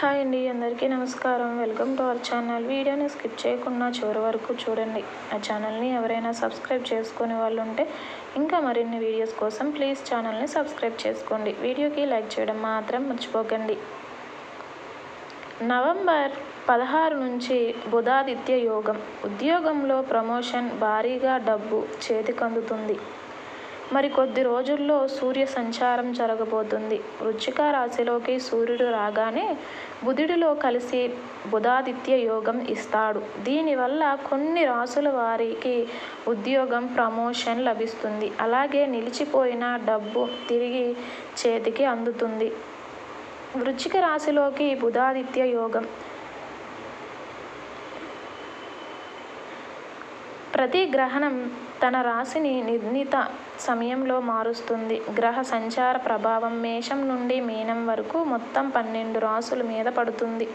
Hi అండి అందరికీ నమస్కారం. Welcome to our channel. వీడియోని స్కిప్ చేయకుండా చివరి వరకు చూడండి. ఆ ఛానల్ని ఎవరైనా సబ్స్క్రైబ్ చేసుకునే వాళ్ళు ఉంటే ఇంకా మరిన్ని వీడియోస్ కోసం ప్లీజ్ ఛానల్ని సబ్స్క్రైబ్ చేసుకోండి. వీడియోకి లైక్ చేయడం మాత్రం మర్చిపోకండి. నవంబర్ పదహారు నుంచి బుధాదిత్య యోగం. ఉద్యోగంలో ప్రమోషన్ భారీగా డబ్బు చేతికందుతుంది. మరి కొద్ది రోజుల్లో సూర్య సంచారం జరగబోతుంది. వృచ్చిక రాశిలోకి సూర్యుడు రాగానే బుధుడిలో కలిసి బుధాదిత్య యోగం ఇస్తాడు. దీనివల్ల కొన్ని రాసుల వారికి ఉద్యోగం ప్రమోషన్ లభిస్తుంది. అలాగే నిలిచిపోయిన డబ్బు తిరిగి చేతికి అందుతుంది. వృచ్చిక రాశిలోకి బుధాదిత్య యోగం ప్రతి గ్రహణం తన రాశిని నిర్ణీత సమయంలో మారుస్తుంది. గ్రహ సంచార ప్రభావం మేషం నుండి మీనం వరకు మొత్తం పన్నెండు రాసుల మీద పడుతుంది.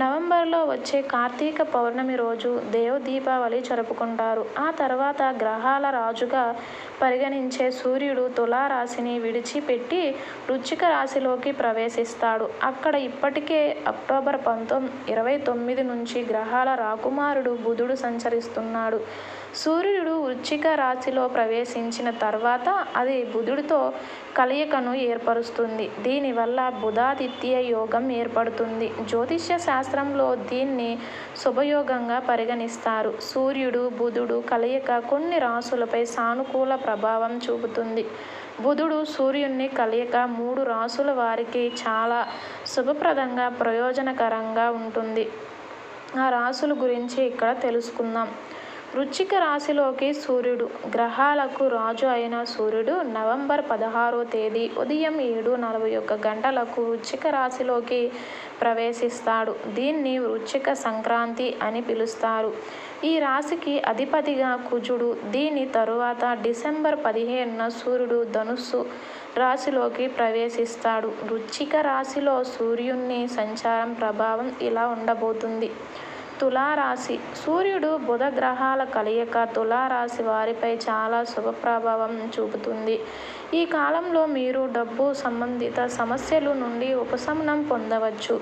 నవంబర్లో వచ్చే కార్తీక పౌర్ణమి రోజు దేవ దీపావళి జరుపుకుంటారు. ఆ తర్వాత గ్రహాల రాజుగా పరిగణించే సూర్యుడు తులారాశిని విడిచిపెట్టి వృచ్చిక రాశిలోకి ప్రవేశిస్తాడు. అక్కడ ఇప్పటికే అక్టోబర్ పంతొమ్మిది ఇరవై తొమ్మిది నుంచి గ్రహాల రాకుమారుడు బుధుడు సంచరిస్తున్నాడు. సూర్యుడు వృచ్చిక రాశిలో ప్రవేశించిన తర్వాత అది బుధుడితో కలయికను ఏర్పరుస్తుంది. దీనివల్ల బుధాదిత్య యోగం ఏర్పడుతుంది. జ్యోతిష్య శాస్త్ర శాస్త్రంలో దీన్ని శుభయోగంగా పరిగణిస్తారు. సూర్యుడు బుధుడు కలయిక కొన్ని రాసులపై సానుకూల ప్రభావం చూపుతుంది. బుధుడు సూర్యుని కలయిక మూడు రాసుల వారికి చాలా శుభప్రదంగా ప్రయోజనకరంగా ఉంటుంది. ఆ రాసుల గురించి ఇక్కడ తెలుసుకుందాం. వృచ్చిక రాశిలోకి సూర్యుడు. గ్రహాలకు రాజు అయిన సూర్యుడు నవంబర్ పదహారో తేదీ ఉదయం ఏడు నలభై ఒక్క గంటలకు వృచ్చిక రాశిలోకి ప్రవేశిస్తాడు. దీన్ని వృచ్చిక సంక్రాంతి అని పిలుస్తారు. ఈ రాశికి అధిపతిగా కుజుడు. దీని తరువాత డిసెంబర్ పదిహేనున సూర్యుడు ధనుస్సు రాశిలోకి ప్రవేశిస్తాడు. వృచ్చిక రాశిలో సూర్యుని సంచారం ప్రభావం ఇలా ఉండబోతుంది. తులారాశి. సూర్యుడు బుధ గ్రహాల కలయిక తులారాశి వారిపై చాలా శుభ ప్రభావం చూపుతుంది. ఈ కాలంలో మీరు డబ్బు సంబంధిత సమస్యలు నుండి ఉపశమనం పొందవచ్చు.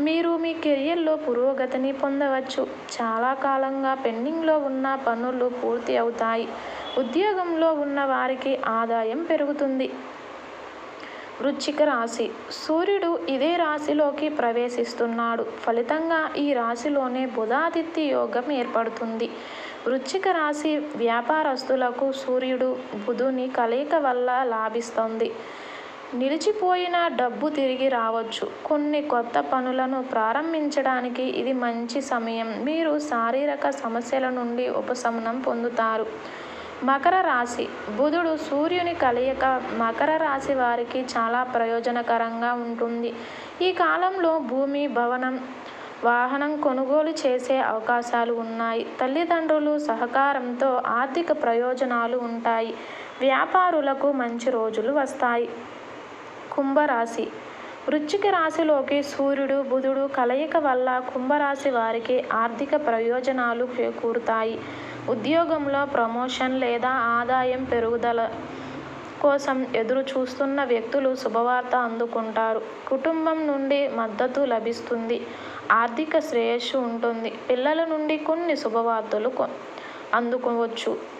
మీరు మీ కెరియర్లో పురోగతిని పొందవచ్చు. చాలా కాలంగా పెండింగ్లో ఉన్న పనులు పూర్తి అవుతాయి. ఉద్యోగంలో ఉన్న వారికి ఆదాయం పెరుగుతుంది. వృచ్చిక రాశి. సూర్యుడు ఇదే రాశిలోకి ప్రవేశిస్తున్నాడు. ఫలితంగా ఈ రాశిలోనే బుధాదిత్య యోగం ఏర్పడుతుంది. వృచ్చిక రాశి వ్యాపారస్తులకు సూర్యుడు బుధుని కలయిక వల్ల లాభిస్తుంది. నిలిచిపోయిన డబ్బు తిరిగి రావచ్చు. కొన్ని కొత్త పనులను ప్రారంభించడానికి ఇది మంచి సమయం. మీరు శారీరక సమస్యల నుండి ఉపశమనం పొందుతారు. మకర రాశి. బుధుడు సూర్యుని కలయిక మకర రాశి వారికి చాలా ప్రయోజనకరంగా ఉంటుంది. ఈ కాలంలో భూమి భవనం వాహనం కొనుగోలు చేసే అవకాశాలు ఉన్నాయి. తల్లిదండ్రులు సహకారంతో ఆర్థిక ప్రయోజనాలు ఉంటాయి. వ్యాపారులకు మంచి రోజులు వస్తాయి. కుంభరాశి. వృశ్చిక రాశిలోకి సూర్యుడు బుధుడు కలయిక వల్ల కుంభరాశి వారికి ఆర్థిక ప్రయోజనాలు చేకూరుతాయి. ఉద్యోగంలో ప్రమోషన్ లేదా ఆదాయం పెరుగుదల కోసం ఎదురు చూస్తున్న వ్యక్తులు శుభవార్త అందుకుంటారు. కుటుంబం నుండి మద్దతు లభిస్తుంది. ఆర్థిక శ్రేయస్సు ఉంటుంది. పిల్లల నుండి కొన్ని శుభవార్తలు అందుకోవచ్చు.